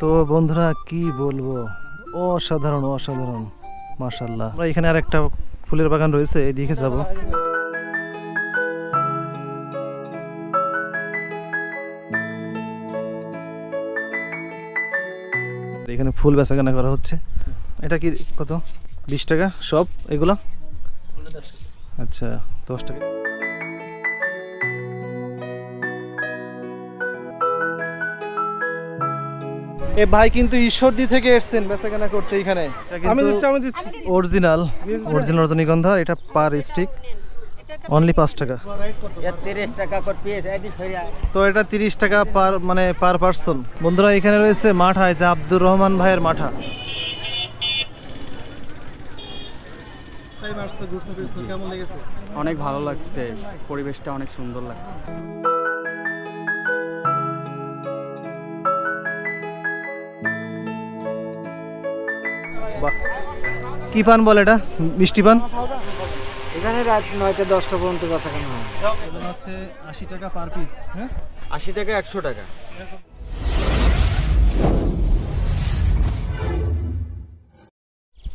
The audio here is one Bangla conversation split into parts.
তো বন্ধুরা, কি বলব? অসাধারণ অসাধারণ মাশাল্লাহ আমরা এখানে আর একটা ফুলের বাগান রয়েছে এদিকে যাব। এখানে ফুল বেচা কেনা করা হচ্ছে। এটা কি কত? বিশ টাকা? সব? এগুলা? আচ্ছা দশ টাকা। এ ভাই কিন্তু ঈশ্বরদী থেকে এসেছেন বেচা কেনা করতে এখানে। আমি দিচ্ছি আমি দিচ্ছি। অরিজিনাল অরিজিনাল রজনীগন্ধা এটা পার স্টিক অনলি পাঁচ টাকা। তো এটা তিরিশ টাকা পার মানে পার পার্সন বন্ধুরা এখানে রয়েছে মাঠা আছে আব্দুর রহমান ভাইয়ের মাঠা। অনেক ভালো লাগছে পরিবেশটা অনেক সুন্দর লাগছে। বাহ। কি পান বলে এটা? মিষ্টি পান? এখানে রাত নয়টা দশটা পর্যন্ত বেচা কেনা হয় হচ্ছে আশি টাকা পার পিস হ্যাঁ? আশি টাকা একশো টাকা।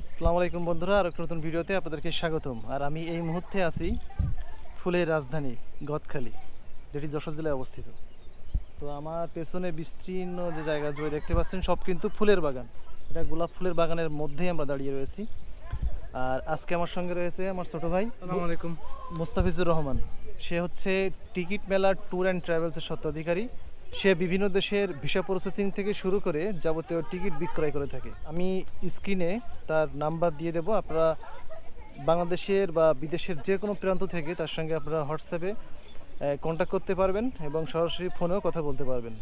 আসসালামু আলাইকুম বন্ধুরা আর একটা নতুন ভিডিওতে আপনাদেরকে স্বাগতম। আর আমি এই মুহূর্তে আছি ফুলের রাজধানী গদখালি যেটি যশোর জেলায় অবস্থিত। তো আমার পেছনে বিস্তীর্ণ যে জায়গা জুড়ে দেখতে পাচ্ছেন সব কিন্তু ফুলের বাগান। এটা গোলাপ ফুলের বাগানের মধ্যেই আমরা দাঁড়িয়ে রয়েছি। আর আজকে আমার সঙ্গে রয়েছে আমার ছোট ভাই। আলাইকুম। মোস্তাফিজুর রহমান। সে হচ্ছে টিকিট মেলা ট্যুর অ্যান্ড ট্রাভেলসের স্বত্বাধিকারী। সে বিভিন্ন দেশের ভিসা প্রসেসিং থেকে শুরু করে যাবতীয় টিকিট বিক্রয় করে থাকে। আমি স্ক্রিনে তার নাম্বার দিয়ে দেবো। আপনারা বাংলাদেশের বা বিদেশের যে কোনো প্রান্ত থেকে তার সঙ্গে আপনারা হোয়াটসঅ্যাপে কন্ট্যাক্ট করতে পারবেন এবং সরাসরি ফোনেও কথা বলতে পারবেন।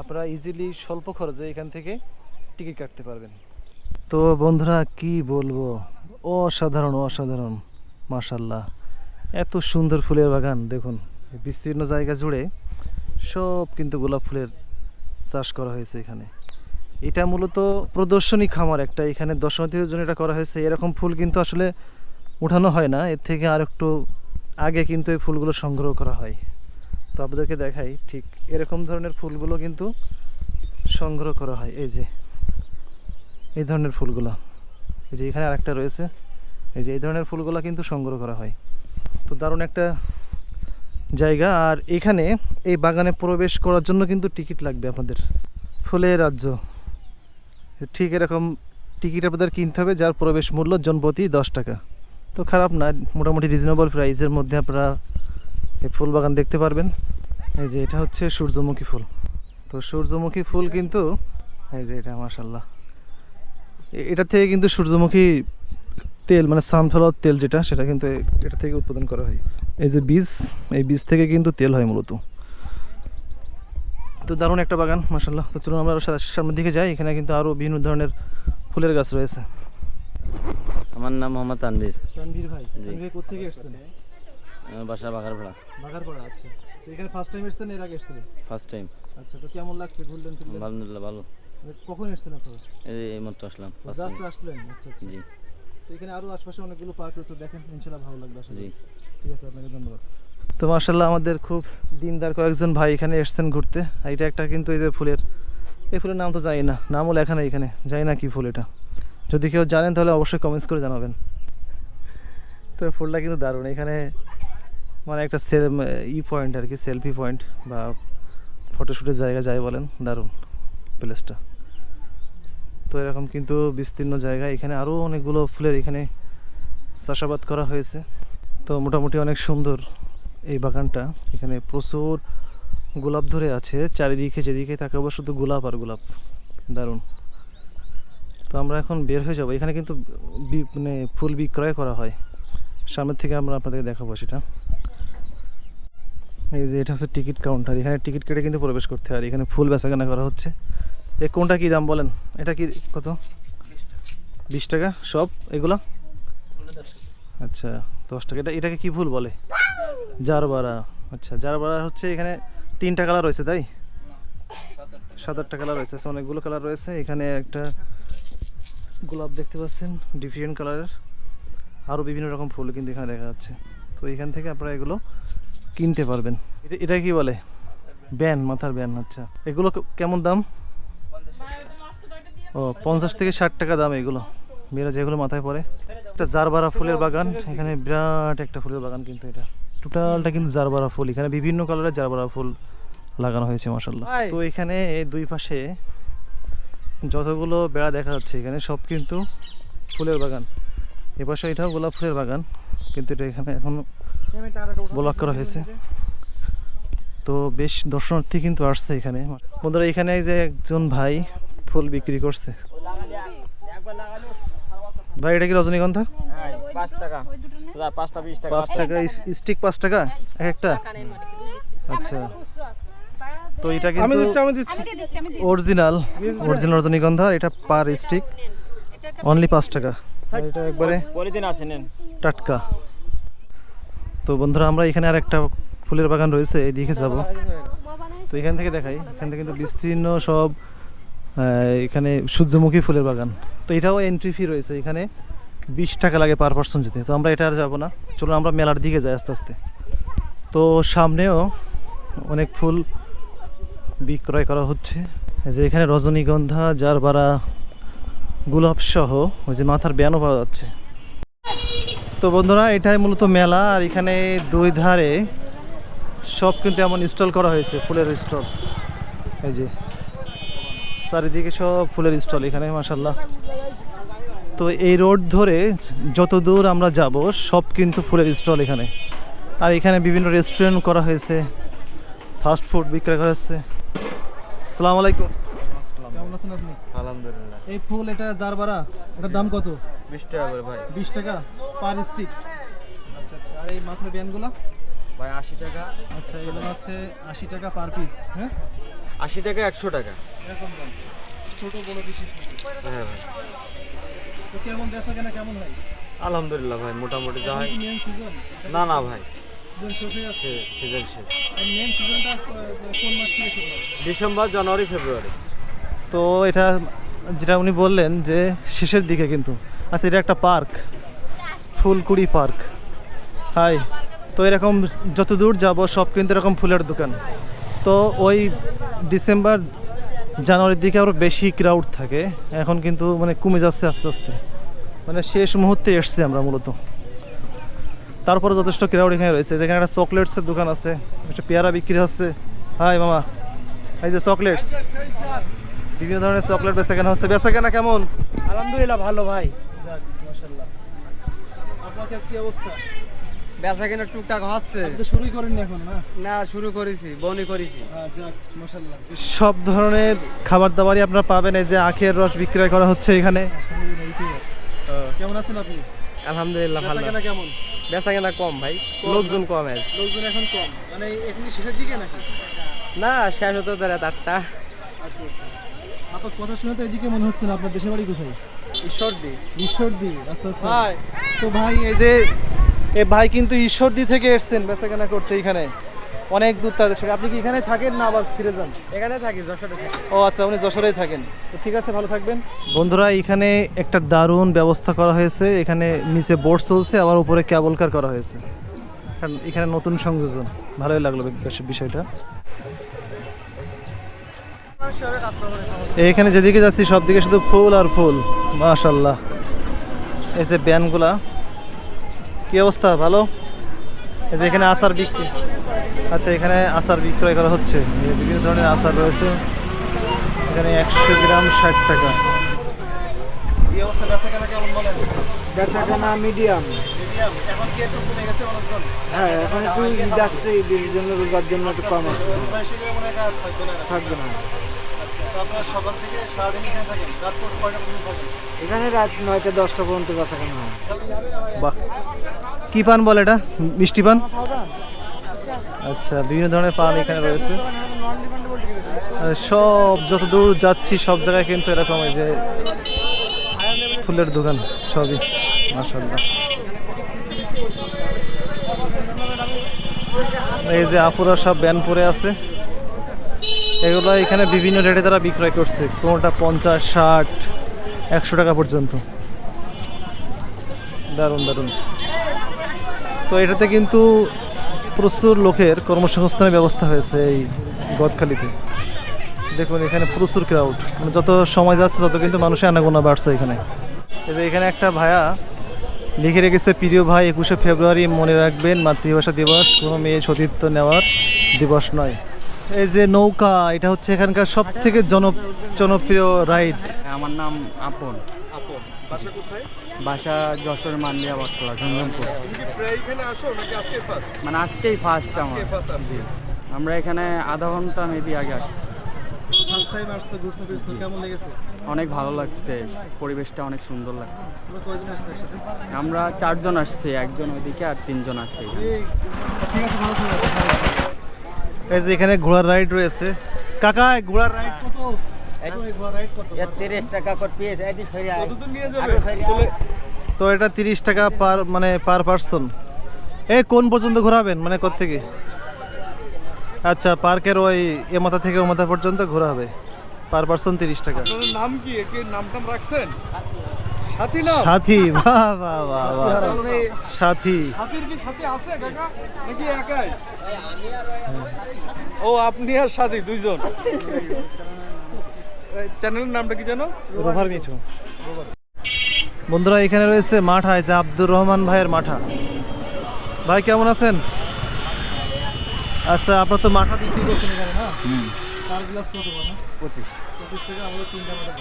আপনারা ইজিলি স্বল্প খরচে এখান থেকে টিকিট কাটতে পারবেন। তো বন্ধুরা, কি বলব? অসাধারণ অসাধারণ মাশাল্লাহ এত সুন্দর ফুলের বাগান, দেখুন বিস্তীর্ণ জায়গা জুড়ে সব কিন্তু গোলাপ ফুলের চাষ করা হয়েছে এখানে। এটা মূলত প্রদর্শনী খামার একটা, এখানে দর্শনার্থীদের জন্য এটা করা হয়েছে। এরকম ফুল কিন্তু আসলে উঠানো হয় না, এর থেকে আর একটু আগে কিন্তু এই ফুলগুলো সংগ্রহ করা হয়। তো আপনাদেরকে দেখাই, ঠিক এরকম ধরনের ফুলগুলো কিন্তু সংগ্রহ করা হয়, এই যে। এই ধরনের ফুলগুলো। এই যে এখানে আরেকটা রয়েছে। এই যে এই ধরনের ফুলগুলো কিন্তু সংগ্রহ করা হয়। তো দারুণ একটা জায়গা। আর এখানে এই বাগানে প্রবেশ করার জন্য কিন্তু টিকিট লাগবে আপনাদের। ফুলের রাজ্য। ঠিক এরকম টিকিট আপনাদের কিনতে হবে, যার প্রবেশ মূল্য জনপ্রতি দশ টাকা। তো খারাপ না, মোটামুটি রিজনেবল প্রাইসের মধ্যে আপনারা এই ফুল বাগান দেখতে পারবেন। এই যে এটা হচ্ছে সূর্যমুখী ফুল। তো সূর্যমুখী ফুল কিন্তু, এই যে এটা মাসাল্লাহ এটা থেকে কিন্তু সূর্যমুখী তেল মানে সানফ্লাওয়ার তেল যেটা সেটা কিন্তু এটা থেকে উৎপাদন করা হয়। এই যে বীজ এই বীজ থেকে কিন্তু তেল হয় মূলত। তো দারুণ একটা বাগান মাসাল্লাহ তো চলুন আমরা সামনের দিকে যাই। এখানে কিন্তু আরও বিভিন্ন ধরনের ফুলের গাছ রয়েছে। আমার নাম মোহাম্মদ তানভীর। তানভীর ভাই। তানভীর কোথেকে এসেছেন? আমার বাসা বাগারপাড়া বাগারপাড়া আচ্ছা। তো এখানে ফার্স্ট টাইম এসেছেন এর আগে এসেছিলেন? ফার্স্ট টাইম আচ্ছা তো কেমন লাগছে ঘুরলেন ফিরলেন? আলহামদুলিল্লাহ ভালো। কখন এসেছেন আপনারা? এই মাত্র আসলাম জাস্ট আসলেন? আচ্ছা আচ্ছা। জি। তো এখানে আরও আশপাশে অনেকগুলো পার্ক রয়েছে দেখেন ইনশাল্লাহ ভালো লাগবে আসলে জি। ঠিক আছে আপনাকে ধন্যবাদ। তো মার্শাল্লাহ আমাদের খুব দিনদার কয়েকজন ভাই এখানে এসছেন ঘুরতে। আর এটা একটা কিন্তু এই যে ফুলের এই ফুলের নাম তো জানি না নামও লেখা নেই এখানে জানি না কি ফুল এটা। যদি কেউ জানেন তাহলে অবশ্যই কমেন্টস করে জানাবেন। তো ফুলটা কিন্তু দারুণ এখানে মানে একটা সে- ই পয়েন্ট আর কি সেলফি পয়েন্ট বা ফটোশ্যুটের জায়গা যাই বলেন দারুণ প্লেসটা তো এরকম কিন্তু বিস্তীর্ণ জায়গা। এখানে আরও অনেকগুলো ফুলের এখানে চাষাবাদ করা হয়েছে। তো মোটামুটি অনেক সুন্দর এই বাগানটা। এখানে প্রচুর গোলাপ ধরে আছে, চারিদিকে যেদিকে তাকাবো শুধু গোলাপ আর গোলাপ। দারুণ। তো আমরা এখন বের হয়ে যাব। এখানে কিন্তু মানে ফুল বিক্রয় করা হয়। সামনের থেকে আমরা আপনাদেরকে দেখাবো সেটা। এই যে এটা হচ্ছে টিকিট কাউন্টার। এখানে টিকিট কেটে কিন্তু প্রবেশ করতে হয়। আর এখানে ফুল বেচাকেনা করা হচ্ছে। এ কোনটা কি দাম বলেন? এটা কি কত? বিশ টাকা। সব? এগুলো? আচ্ছা দশ টাকা। এটা, এটাকে কি ফুল বলে? জারবারা। আচ্ছা জারবারা হচ্ছে এখানে তিনটা কালার রয়েছে, তাই? সাত আটটা কালার রয়েছে, অনেকগুলো কালার রয়েছে। এখানে একটা গোলাপ দেখতে পাচ্ছেন ডিফারেন্ট কালারের। আরও বিভিন্ন রকম ফুল কিন্তু এখানে দেখা যাচ্ছে। তো এখান থেকে আপনারা এগুলো কিনতে পারবেন। এটা এটা কি বলে? ব্যান, মাথার ব্যান আচ্ছা। এগুলো কেমন দাম? ও পঞ্চাশ থেকে ষাট টাকা দাম এগুলো। মেয়েরা যেগুলো মাথায় পড়ে। একটা জারবারা ফুলের বাগান এখানে বিরাট একটা ফুলের বাগান কিন্তু এটা। টোটালটা কিন্তু জারবারা ফুল। এখানে বিভিন্ন কালারের জারবারা ফুল লাগানো হয়েছে মাসাল্লাহ তো এখানে এই দুই পাশে যতগুলো বেড়া দেখা যাচ্ছে এখানে সব কিন্তু ফুলের বাগান। এ পাশে এটাও গোলাপ ফুলের বাগান কিন্তু এটা এখানে এখন ব্লক করা হয়েছে। তো বেশ দর্শনার্থী কিন্তু আসছে এখানে। বন্ধুরা এখানে যে একজন ভাই ফুল বিক্রি করছে। ভাই এটা কি রজনীগন্ধা? পাঁচ টাকা স্টিক পাঁচ টাকা এক একটা? আচ্ছা। তো এটা কিন্তু অরিজিনাল অরিজিনাল রজনীগন্ধা এটা পার স্টিক অনলি পাঁচ টাকা। এটা একবারে টাটকা। তো বন্ধুরা আমরা এখানে আর একটা ফুলের বাগান রয়েছে এই দিকে যাব। তো এখান থেকে দেখাই এখান থেকে কিন্তু বিস্তীর্ণ সব এখানে সূর্যমুখী ফুলের বাগান। তো এটাও এন্ট্রি ফি রয়েছে, এখানে বিশ টাকা লাগে পার পার্সন যেতে। তো আমরা এটা আর যাব না। চলুন আমরা মেলার দিকে যাই আস্তে আস্তে। তো সামনেও অনেক ফুল বিক্রয় করা হচ্ছে। যে এখানে রজনীগন্ধা, জারবারা, গোলাপ সহ ওই যে মাথার ব্যানও পাওয়া যাচ্ছে। তো বন্ধুরা, এটাই মূলত মেলা, আর এখানে দুই ধারে সব কিন্তু এমন ইনস্টল করা হয়েছে, ফুলের স্টল এই যে চারিদিকে সব ফুলের স্টল এখানে মাসাল্লাহ তো এই রোড ধরে যত দূর আমরা যাব সব কিন্তু ফুলের স্টল এখানে। আর এখানে বিভিন্ন রেস্টুরেন্ট করা হয়েছে ফাস্ট ফুড বিক্রয় করা হচ্ছে আসসালামু আলাইকুম। কেমন আছেন আপনি? আলহামদুলিল্লাহ। এই ফুল এটা এটার দাম কত? বিশ টাকা করে ভাই। বিশ টাকা পার স্টিক আচ্ছা আচ্ছা। আর এই মাথার ব্যানগুলো ভাই আশি টাকা। আচ্ছা এগুলো হচ্ছে আশি টাকা পার পিস হ্যাঁ? আশি টাকা একশো টাকা। এরকম দাম। ছোট বড় হ্যাঁ ভাই। তো কেমন বেচা কেনা কেমন হয়? আলহামদুলিল্লাহ ভাই মোটামুটি যা হয়। সিজন না না ভাই। সিজন শেষ হয়ে যাচ্ছে সিজন শেষ। আর মেন সিজনটা কোন মাস থেকে শুরু হয়? December January February. তো এটা যেটা উনি বললেন যে শেষের দিকে কিন্তু। আচ্ছা এটা একটা পার্ক। ফুলকুড়ি পার্ক। হাই। তো এরকম যত দূর যাব সব কিন্তু এরকম ফুলের দোকান। তো ওই ডিসেম্বর জানুয়ারির দিকে আরও বেশি ক্রাউড থাকে। এখন কিন্তু মানে কমে যাচ্ছে আস্তে আস্তে। মানে শেষ মুহূর্তে এসছি আমরা মূলত। তারপরে যথেষ্ট ক্রাউড এখানে রয়েছে। যেখানে একটা চকলেটসের দোকান আছে একটা পেয়ারা বিক্রি হচ্ছে। হাই মামা এই যে চকলেটস বিভিন্ন ধরনের চকলেট বেচা কেনা হচ্ছে। বেচা কেনা কেমন? আলহামদুলিল্লাহ ভালো ভাই। যাক আপনাদের কি অবস্থা? বেচা কিনা টুকটাক হচ্ছে। আপনি তো শুরুই করেননি এখন না? না শুরু করেছি বনি করেছি। সব ধরনের খাবার দাবারই আপনারা পাবেন এই যে আখের রস বিক্রয় করা হচ্ছে এখানে। কেমন আছেন আপনি? আলহামদুলিল্লাহ ভালো। কেনা কেমন? বেচা কিনা কম ভাই। লোকজন কম আছে। লোকজন এখন কম। মানে এখনই শেষের দিকে নাকি? না শেষ হতে ধরে তারটা আচ্ছা আচ্ছা। আপনার কথা শুনে তো এদিকে মনে হচ্ছে না আপনার দেশের বাড়ি কোথায়? ঈশ্বরদি। ঈশ্বরদী আচ্ছা আচ্ছা। তো ভাই এই যে এই ভাই কিন্তু ঈশ্বরদী থেকে এসেছেন বেচা কেনা করতে এখানে। অনেক দূর তাদের সাথে। আপনি কি এখানে থাকেন না আবার ফিরে যান? এখানে থাকি যশোরে থাকি। ও আচ্ছা উনি যশোরেই থাকেন। তো ঠিক আছে ভালো থাকবেন। বন্ধুরা এখানে একটা দারুণ ব্যবস্থা করা হয়েছে। এখানে নিচে বোর্ড চলছে আবার উপরে ক্যাবল কার করা হয়েছে। কারণ এখানে নতুন সংযোজন। ভালোই লাগল বিষয়টা। এখানে যেদিকে যাচ্ছি সব দিকে শুধু ফুল আর ফুল। মাশাল্লাহ এই যে ব্যানগুলা কি অবস্থা? ভালো? এই যে এখানে আচার বিক্রি। আচ্ছা এখানে আচার বিক্রয় করা হচ্ছে। বিভিন্ন ধরনের আচার রয়েছে। এখানে একশো গ্রাম ষাট টাকা। কি অবস্থা বেচা কেমন বলেন? বেচাকেনা মিডিয়াম মিডিয়াম এখন কি একটু কমে গেছে মানুষজন হ্যাঁ এখন একটু ঈদ আসছে ঈদের জন্য রোজার জন্য একটু কম আছে। রোজা হিসেবে আর থাকবে না। সকাল থেকে সারাদিন এখানে থাকেন রাত কয়টা পর্যন্ত থাকেন? এখানে রাত নয়টা দশটা পর্যন্ত বেচাকেনা হয়। বাহ। কি পান বলে এটা? মিষ্টি পান? আচ্ছা বিভিন্ন ধরনের পান এখানে রয়েছে। সব যত দূর যাচ্ছি সব জায়গায় কিন্তু এরকম এই যে ফুলের দোকান সবই। মাসাল্লাহ এই যে আপুরা সব ব্যান পরে আছে। এগুলো এখানে বিভিন্ন রেটে তারা বিক্রয় করছে। কোনোটা পঞ্চাশ, ষাট, একশো টাকা পর্যন্ত। দারুণ দারুণ। তো এটাতে কিন্তু প্রচুর লোকের কর্মসংস্থানের ব্যবস্থা হয়েছে এই গদখালিতে। দেখুন, এখানে প্রচুর ক্রাউড মানে যত সময় যাচ্ছে, তত কিন্তু মানুষের আনাগোনা বাড়ছে এখানে। এখানে একটা ভায়া লিখে রেখেছে, প্রিয় ভাই, একুশে ফেব্রুয়ারি মনে রাখবেন, মাতৃভাষা দিবস। কোনো মেয়ে সতীর্থ নেওয়ার দিবস নয়। এই যে নৌকা এটা হচ্ছে এখানকার সব থেকে জন জনপ্রিয় রাইড। আমার নাম আপন। বাসা যশোর মান্ডিয়া বটতলা ঝঞ্ঝনপুর মানে আজকেই ফার্স্ট আমার। আমরা এখানে আধা ঘণ্টা মেবি আগে আসছি। ফার্স্ট টাইম আসছে ঘুরছে ফিরছে কেমন লেগেছে? অনেক ভালো লাগছে পরিবেশটা অনেক সুন্দর লাগছে। আমরা চারজন আসছি একজন ওইদিকে আর তিনজন আছে ঠিক আছে ভালো এই যে এখানে ঘোড়ার রাইড রয়েছে। কাকা ঘোড়ার রাইড কত? কত? এই কত তো এটা তিরিশ টাকা পার মানে পার পার্সন এ কোন পর্যন্ত ঘোরাবেন? মানে কোথা থেকে আচ্ছা পার্কের ওই এ মাথা থেকে ও মাথা পর্যন্ত ঘোরা হবে পার পার্সন তিরিশ টাকা। নাম কি? একে নাম টাম রাখছেন? সাথী বাহ বাহ বাহ বাহ। সাথী সাথীর কি সাথী আছে কাকা? নাকি একাই? ও আপনি আর সাথী দুইজন। চ্যানেলের নামটা কি জানো রোভার মিঠু। বন্ধুরা এখানে রয়েছে মাঠা যে আব্দুর রহমান ভাইয়ের মাঠা। ভাই কেমন আছেন? আচ্ছা আপনার তো মাঠা বিক্রি করছেন এখানে না? গ্লাস কত পঁচিশ। পঁচিশ টাকা আমাদের তিনটা মাঠা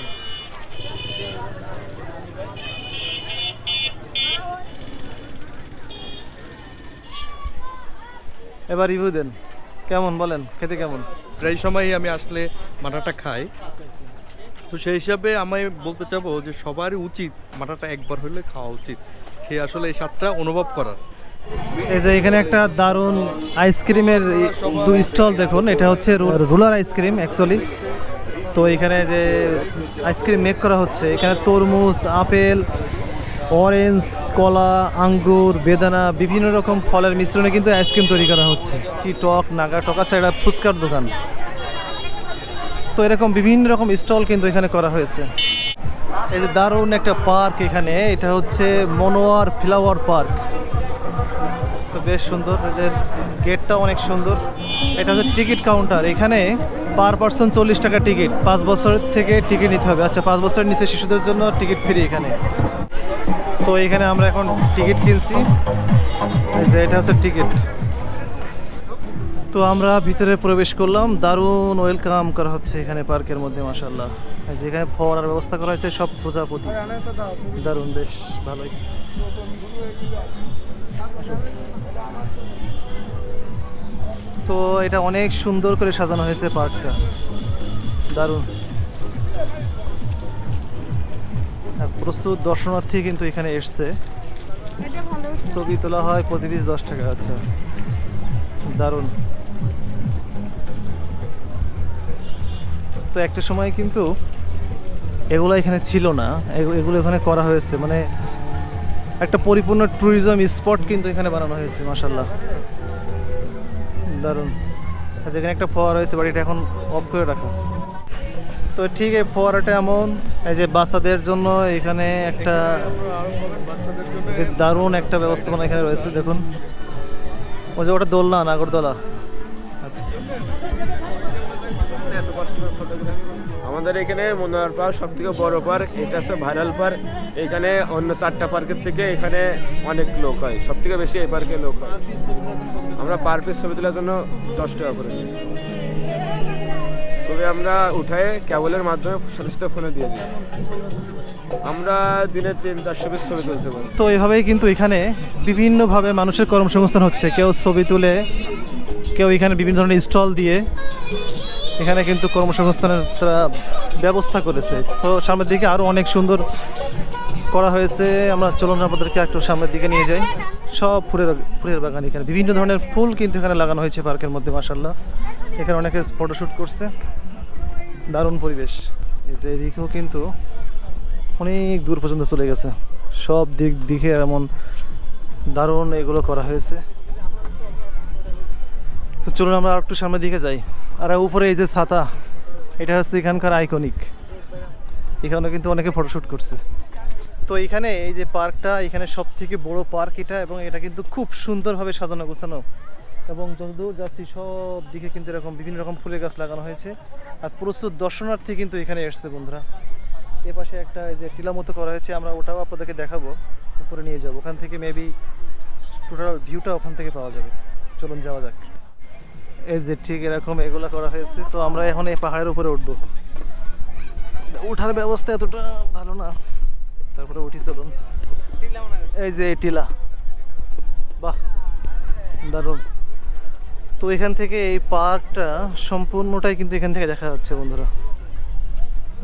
এবার রিভিউ দেন। কেমন বলেন? খেতে কেমন? প্রায় সময়ই আমি আসলে মাটাটা খাই। তো সেই হিসাবে আমি বলতে চাবো যে সবারই উচিত মাটাটা একবার হলে খাওয়া উচিত। খেয়ে আসলে এই স্বাদটা অনুভব করার। এই যে এখানে একটা দারুণ আইসক্রিমের দুই স্টল দেখুন এটা হচ্ছে রুলার আইসক্রিম অ্যাকচুয়ালি তো এখানে যে আইসক্রিম মেক করা হচ্ছে এখানে তরমুজ আপেল অরেঞ্জ, কলা, আঙ্গুর, বেদানা, বিভিন্ন রকম ফলের মিশ্রণে কিন্তু আইসক্রিম তৈরি করা হচ্ছে। টি টক, নাগা টক আছে ফুচকার দোকান। তো এরকম বিভিন্ন রকম স্টল কিন্তু এখানে করা হয়েছে। এই যে দারুণ একটা পার্ক এখানে, এটা হচ্ছে মনোয়ার ফ্লাওয়ার পার্ক। তো বেশ সুন্দর, এদের গেটটা অনেক সুন্দর। এটা হচ্ছে টিকিট কাউন্টার। এখানে পার পার্সন চল্লিশ টাকা টিকিট। পাঁচ বছরের থেকে টিকিট নিতে হবে। আচ্ছা পাঁচ বছরের নিচে শিশুদের জন্য টিকিট ফ্রি এখানে। তো এখানে আমরা এখন টিকিট কিনছি। যে এটা হচ্ছে টিকিট। তো আমরা ভিতরে প্রবেশ করলাম। দারুণ ওয়েলকাম করা হচ্ছে এখানে পার্কের মধ্যে মাসাল্লাহ এই যে এখানে ফোয়ারার ব্যবস্থা করা হয়েছে, সব প্রজাপতি। দারুণ, বেশ, ভালোই। তো এটা অনেক সুন্দর করে সাজানো হয়েছে পার্কটা। দারুণ। প্রচুর দর্শনার্থী কিন্তু এখানে এসছে। ছবি তোলা হয় প্রতি পিস দশ টাকা আচ্ছা। দারুণ। তো একটা সময় কিন্তু এগুলো এখানে ছিল না এগুলো এখানে করা হয়েছে। মানে একটা পরিপূর্ণ ট্যুরিজম স্পট কিন্তু এখানে বানানো হয়েছে মাসাল্লাহ দারুণ। আচ্ছা এখানে একটা ফোয়ারা রয়েছে বাড়িটা এখন অফ করে রাখা। তো ঠিক এই ফোয়ারাটা এমন, এই যে বাচ্চাদের জন্য এখানে একটা যে দারুণ একটা ব্যবস্থাপনা এখানে রয়েছে, দেখুন। ওই যে ওটা দোলনা, নাগরদোলা। আচ্ছা। আমাদের এখানে মনোয়ার পার্ক সব থেকে বড় পার্ক, এটা হচ্ছে ভাইরাল পার্ক। এখানে অন্য চারটা পার্কের থেকে এখানে অনেক লোক হয় সব থেকে বেশি এই পার্কে লোক হয়। আমরা পার পিস ছবি তোলার জন্য দশ টাকা করে নিই। ছবি আমরা উঠায় কেবলের মাধ্যমে সাথে ফোনে দিয়ে দিই। আমরা দিনে তিন, চারশো পিস ছবি তুলতে পারি। তো এভাবেই কিন্তু এখানে বিভিন্নভাবে মানুষের কর্মসংস্থান হচ্ছে। কেউ ছবি তুলে, কেউ এখানে বিভিন্ন ধরনের স্টল দিয়ে এখানে কিন্তু কর্মসংস্থানের তারা ব্যবস্থা করেছে। তো সামনের দিকে আরও অনেক সুন্দর করা হয়েছে। আমরা চলুন, আপনাদেরকে একটু সামনের দিকে নিয়ে যাই। সব ফুলের ফুলের বাগান এখানে। বিভিন্ন ধরনের ফুল কিন্তু এখানে লাগানো হয়েছে পার্কের মধ্যে মাসাল্লাহ এখানে অনেকে ফটোশ্যুট করছে। দারুণ পরিবেশ। এই যে এদিকেও কিন্তু অনেক দূর পর্যন্ত চলে গেছে। সব দিক দিকে এমন দারুণ এগুলো করা হয়েছে। তো চলুন আমরা আর একটু সামনের দিকে যাই। আর উপরে এই যে ছাতা, এটা হচ্ছে এখানকার আইকনিক এখানে কিন্তু অনেকে ফটোশ্যুট করছে। তো এখানে এই যে পার্কটা, এখানে সব থেকে বড় পার্ক এটা এবং এটা কিন্তু খুব সুন্দরভাবে সাজানো গোছানো। এবং যতদূর যাচ্ছি সব দিকে কিন্তু এরকম বিভিন্ন রকম ফুলের গাছ লাগানো হয়েছে। আর প্রচুর দর্শনার্থী কিন্তু এখানে এসছে বন্ধুরা। এ পাশে একটা এই যে টিলা মতো করা হয়েছে আমরা ওটাও আপনাদেরকে দেখাবো। উপরে নিয়ে যাব। ওখান থেকে মেবি টোটাল ভিউটা ওখান থেকে পাওয়া যাবে। চলুন যাওয়া যাক। এই যে ঠিক এরকম এগুলা করা হয়েছে। তো আমরা এখন এই পাহাড়ের উপরে উঠবো। ওঠার ব্যবস্থা এতটা ভালো না। তারপরে উঠি চলুন। এই যে এই টিলা। বাহ দারুণ। তো এখান থেকে এই পার্কটা সম্পূর্ণটাই কিন্তু এখান থেকে দেখা যাচ্ছে, বন্ধুরা।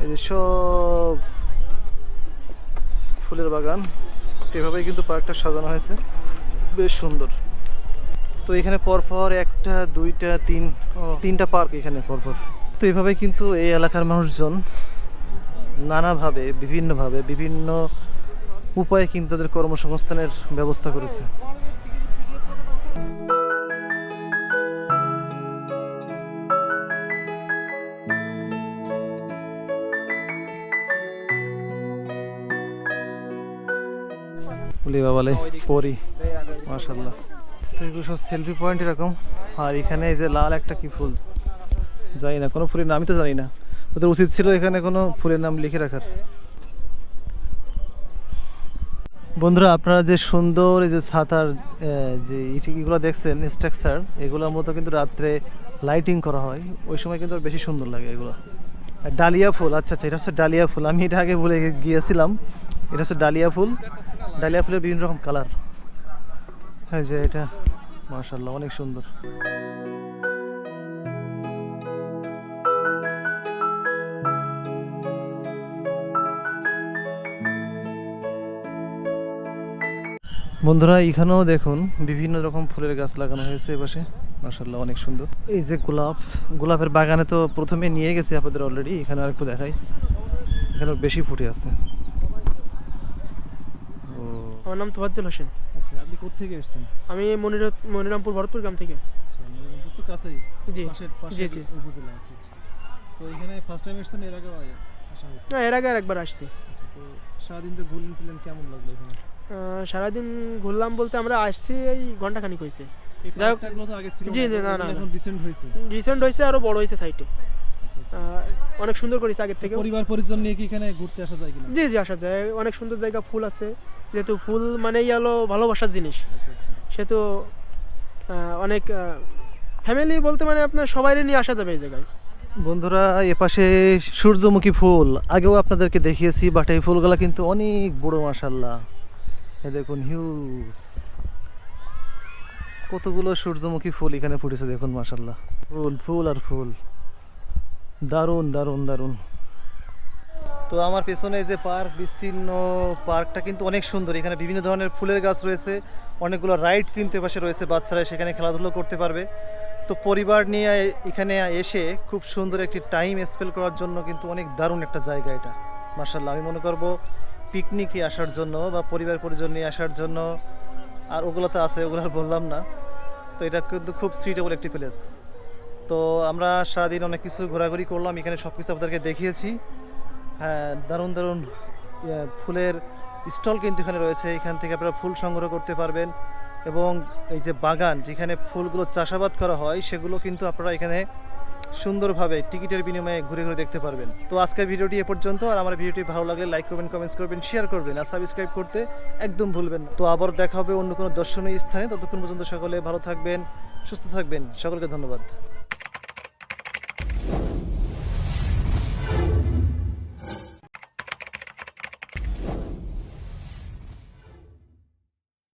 এই যে সব ফুলের বাগান এভাবেই কিন্তু পার্কটা সাজানো হয়েছে। বেশ সুন্দর। তো এখানে পরপর একটা, দুইটা, তিন তিনটা পার্ক এখানে পরপর। তো এইভাবে কিন্তু এই এলাকার মানুষজন নানাভাবে, বিভিন্নভাবে, বিভিন্ন উপায়ে কিন্তু তাদের কর্মসংস্থানের ব্যবস্থা করেছে। বলি বাবালে পরি মাশাল্লাহ তো এগুলো সব সেলফি পয়েন্ট এরকম। আর এখানে এই যে লাল একটা কি ফুল? জানি না, কোনো ফুলের নামই তো জানি না। ওদের উচিত ছিল এখানে কোনো ফুলের নাম লিখে রাখার। বন্ধুরা, আপনারা যে সুন্দর এই যে ছাতার যে ইগুলো দেখছেন স্ট্রাকচার এগুলোর মতো কিন্তু রাত্রে লাইটিং করা হয়। ওই সময় কিন্তু বেশি সুন্দর লাগে এগুলো। ডালিয়া ফুল আচ্ছা আচ্ছা এটা হচ্ছে ডালিয়া ফুল। আমি এটা আগে বলে গিয়েছিলাম। এটা হচ্ছে ডালিয়া ফুল। ডালিয়া ফুলের বিভিন্ন রকম কালার। হ্যাঁ যে এটা মাশাল্লাহ অনেক সুন্দর। বন্ধুরা, এখানেও দেখুন বিভিন্ন রকম ফুলের গাছ লাগানো হয়েছে এপাশে। মাশাল্লাহ অনেক সুন্দর। এই যে গোলাপ, গোলাপের বাগানে তো প্রথমে নিয়ে গেছি আপনাদের অলরেডি এখানে আর একটু দেখাই। এখানে বেশি ফুটে আছে। আমার নাম তোফাজ্জল হোসেন। আচ্ছা আপনি কোথেকে এসেছেন? আমি মনির মনিরামপুর ভরতপুর গ্রাম থেকে। আচ্ছা মনিরামপুর তো কাছেই। জি জি, জি। উপজেলা আচ্ছা আচ্ছা। তো এখানে ফার্স্ট টাইম এসেছেন এর আগে না এর আগে একবার আসছি। আচ্ছা তো সারাদিন তো ঘুরলেন ফিরলেন কেমন লাগল এখানে? সারাদিন ঘুরলাম বলতে আমরা আসছি এই ঘন্টাখানিক হয়েছে। যাই হোক- জি, জি, না, না, রিসেন্ট হয়েছে। রিসেন্ট হয়েছে আরও বড় হয়েছে সাইটে আচ্ছা অনেক সুন্দর করেছে আগের থেকে পরিবার পরিজন নিয়ে কি এখানে ঘুরতে আসা যায় কিনা? জি জি আসা যায়। অনেক সুন্দর জায়গা ফুল আছে। যেহেতু ফুল মানেই হলো ভালোবাসার জিনিস। আচ্ছা আচ্ছা। সেহেতু অনেক ফ্যামিলি বলতে মানে আপনার সবাইরে নিয়ে আসা যাবে এই জায়গায়। বন্ধুরা এপাশে সূর্যমুখী ফুল। আগেও আপনাদেরকে দেখিয়েছি বাট এই ফুলগুলা কিন্তু অনেক বড় মাসাল্লাহ এ দেখুন হিউজ কতগুলো সূর্যমুখী ফুল এখানে ফুটেছে দেখুন মাসাল্লাহ ফুল ফুল আর ফুল। দারুণ দারুণ দারুণ। তো আমার পেছনে যে পার্ক, বিস্তীর্ণ পার্কটা কিন্তু অনেক সুন্দর। এখানে বিভিন্ন ধরনের ফুলের গাছ রয়েছে, অনেকগুলো রাইড কিন্তু এপাশে রয়েছে, বাচ্চারা সেখানে খেলাধুলো করতে পারবে। তো পরিবার নিয়ে এখানে এসে খুব সুন্দর একটি টাইম স্পেন্ড করার জন্য কিন্তু অনেক দারুণ একটা জায়গা এটা। মার্শাল্লাহ আমি মনে করব পিকনিকে আসার জন্য বা পরিবার পরিজন নিয়ে আসার জন্য, আর ওগুলো তো আছে, ওগুলো আর বললাম না। তো এটা কিন্তু খুব সুইটেবল একটি প্লেস তো আমরা সারাদিন অনেক কিছু ঘোরাঘুরি করলাম, এখানে সব কিছু আপনাদেরকে দেখিয়েছি। দারুণ দারুণ ইয়ে, ফুলের স্টল কিন্তু এখানে রয়েছে। এখান থেকে আপনারা ফুল সংগ্রহ করতে পারবেন এবং এই যে বাগান যেখানে ফুলগুলো চাষাবাদ করা হয় সেগুলো কিন্তু আপনারা এখানে সুন্দরভাবে টিকিটের বিনিময়ে ঘুরে ঘুরে দেখতে পারবেন। তো আজকের ভিডিওটি এ পর্যন্ত। আর আমার ভিডিওটি ভালো লাগলে লাইক করবেন কমেন্টস করবেন শেয়ার করবেন আর সাবস্ক্রাইব করতে একদম ভুলবেন তো আবার দেখা হবে অন্য কোনো দর্শনীয় স্থানে। ততক্ষণ পর্যন্ত সকলে ভালো থাকবেন সুস্থ থাকবেন। সকলকে ধন্যবাদ।